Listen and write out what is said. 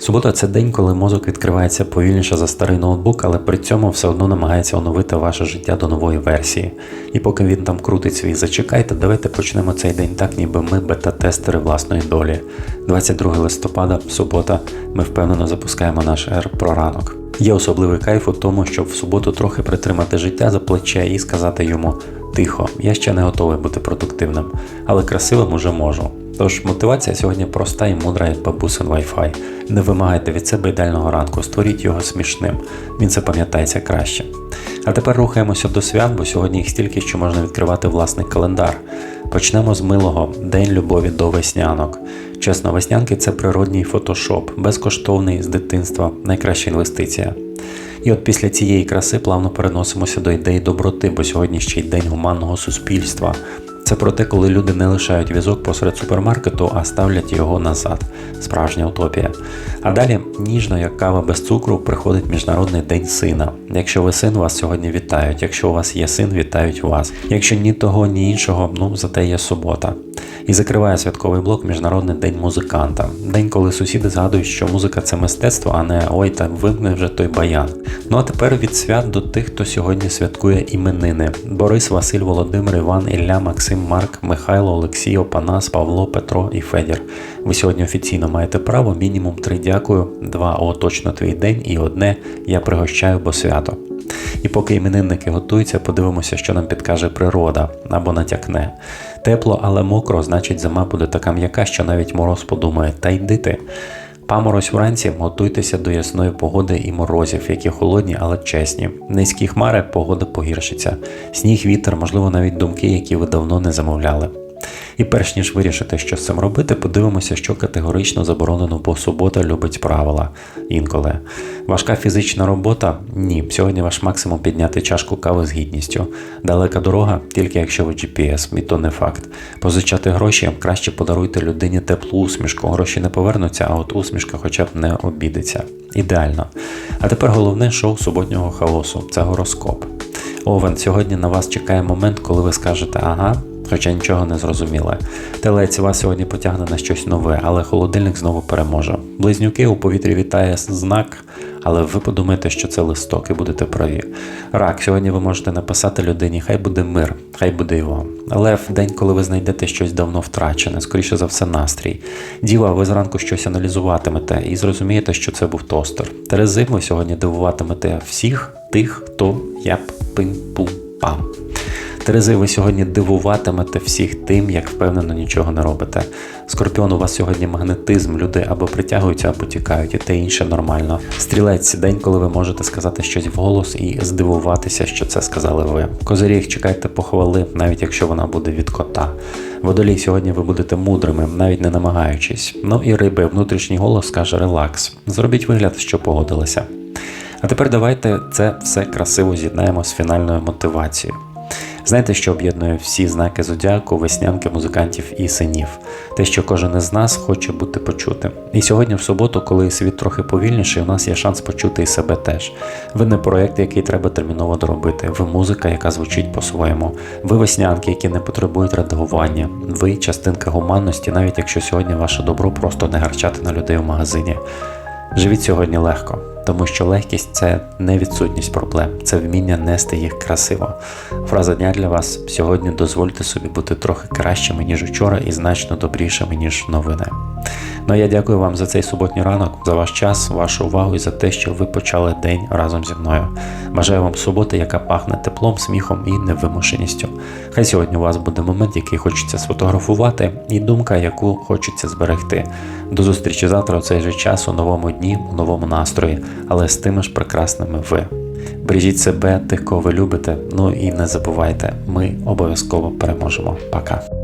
Субота це день, коли мозок відкривається повільніше за старий ноутбук, але при цьому все одно намагається оновити ваше життя до нової версії. І поки він там крутить свій зачекайте, давайте почнемо цей день так, ніби ми бета-тестери власної долі. 22 листопада, субота, ми впевнено запускаємо наш R про ранок. Є особливий кайф у тому, щоб в суботу трохи притримати життя за плече і сказати йому тихо, я ще не готовий бути продуктивним, але красивим уже можу. Тож мотивація сьогодні проста і мудра, як бабусин Wi-Fi. Не вимагайте від себе ідеального ранку, створіть його смішним. Він запам'ятається краще. А тепер рухаємося до свят, бо сьогодні їх стільки, що можна відкривати власний календар. Почнемо з милого День любові до веснянок. Чесно, веснянки це природній фотошоп, безкоштовний з дитинства, найкраща інвестиція. І от після цієї краси плавно переносимося до ідеї доброти, бо сьогодні ще й день гуманного суспільства. Це про те, коли люди не лишають візок посеред супермаркету, а ставлять його назад. Справжня утопія. А далі, ніжно, як кава без цукру, приходить Міжнародний день сина. Якщо ви син, вас сьогодні вітають. Якщо у вас є син, вітають вас. Якщо ні того, ні іншого, ну зате є субота. І закриває святковий блок Міжнародний день музиканта. День, коли сусіди згадують, що музика це мистецтво, а не ой, та вимкни вже той баян. Ну а тепер від свят до тих, хто сьогодні святкує іменини: Борис, Василь, Володимир, Іван, Ілля, Максим, Марк, Михайло, Олексій, Опанас, Павло, Петро і Федір. Ви сьогодні офіційно маєте право, мінімум три дякую, два о точно твій день і одне я пригощаю, бо свято. І поки іменинники готуються, подивимося, що нам підкаже природа або натякне. Тепло, але мокро, значить зима буде така м'яка, що навіть мороз подумає, та йди ти. Паморозь вранці, готуйтеся до ясної погоди і морозів, які холодні, але чесні. Низькі хмари, погода погіршиться. Сніг, вітер, можливо, навіть думки, які ви давно не замовляли. І перш ніж вирішити, що з цим робити, подивимося, що категорично заборонено, бо субота любить правила інколи. Важка фізична робота ні. Сьогодні ваш максимум підняти чашку кави з гідністю. Далека дорога, тільки якщо ви GPS, і то не факт. Позичати гроші краще подаруйте людині теплу усмішку. Гроші не повернуться, а от усмішка хоча б не обідеться. Ідеально. А тепер головне шоу суботнього хаосу це гороскоп. Овен, сьогодні на вас чекає момент, коли ви скажете ага хоча нічого не зрозуміле. Телець вас сьогодні потягне на щось нове, але холодильник знову переможе. Близнюки у повітрі вітає знак, але ви подумаєте, що це листок, і будете праві. Рак, сьогодні ви можете написати людині, хай буде мир, хай буде вам. Лев, день, коли ви знайдете щось давно втрачене, скоріше за все, настрій. Діва, ви зранку щось аналізуватимете і зрозумієте, що це був тостер. Терези, ви сьогодні дивуватимете всіх тих, хто яп пим пум пам Терези, ви сьогодні дивуватимете всіх тим, як впевнено нічого не робите. Скорпіон, у вас сьогодні магнетизм, люди або притягуються, або тікають, і те інше нормально. Стрілець день, коли ви можете сказати щось вголос і здивуватися, що це сказали ви. Козиріг, чекайте похвали, навіть якщо вона буде від кота. Водолій, сьогодні ви будете мудрими, навіть не намагаючись. Ну і риби, внутрішній голос скаже релакс. Зробіть вигляд, що погодилися. А тепер давайте це все красиво з'єднаємо з фінальною мотивацією. Знаєте, що об'єднує всі знаки зодіаку, веснянки, музикантів і синів? Те, що кожен із нас хоче бути почутим. І сьогодні, в суботу, коли світ трохи повільніший, у нас є шанс почути і себе теж. Ви не проєкт, який треба терміново доробити. Ви музика, яка звучить по-своєму. Ви веснянки, які не потребують редагування. Ви частинка гуманності, навіть якщо сьогодні ваше добро просто не гарчати на людей у магазині. Живіть сьогодні легко тому що легкість це не відсутність проблем, це вміння нести їх красиво. Фраза дня для вас сьогодні дозвольте собі бути трохи кращими, ніж вчора, і значно добрішими, ніж новини. Ну а я дякую вам за цей суботній ранок, за ваш час, вашу увагу і за те, що ви почали день разом зі мною. Бажаю вам суботи, яка пахне теплом, сміхом і невимушеністю. Хай сьогодні у вас буде момент, який хочеться сфотографувати, і думка, яку хочеться зберегти. До зустрічі завтра у цей же час, у новому дні, у новому настрої, але з тими ж прекрасними ви. Бережіть себе, тих, кого ви любите. Ну і не забувайте, ми обов'язково переможемо. Пока.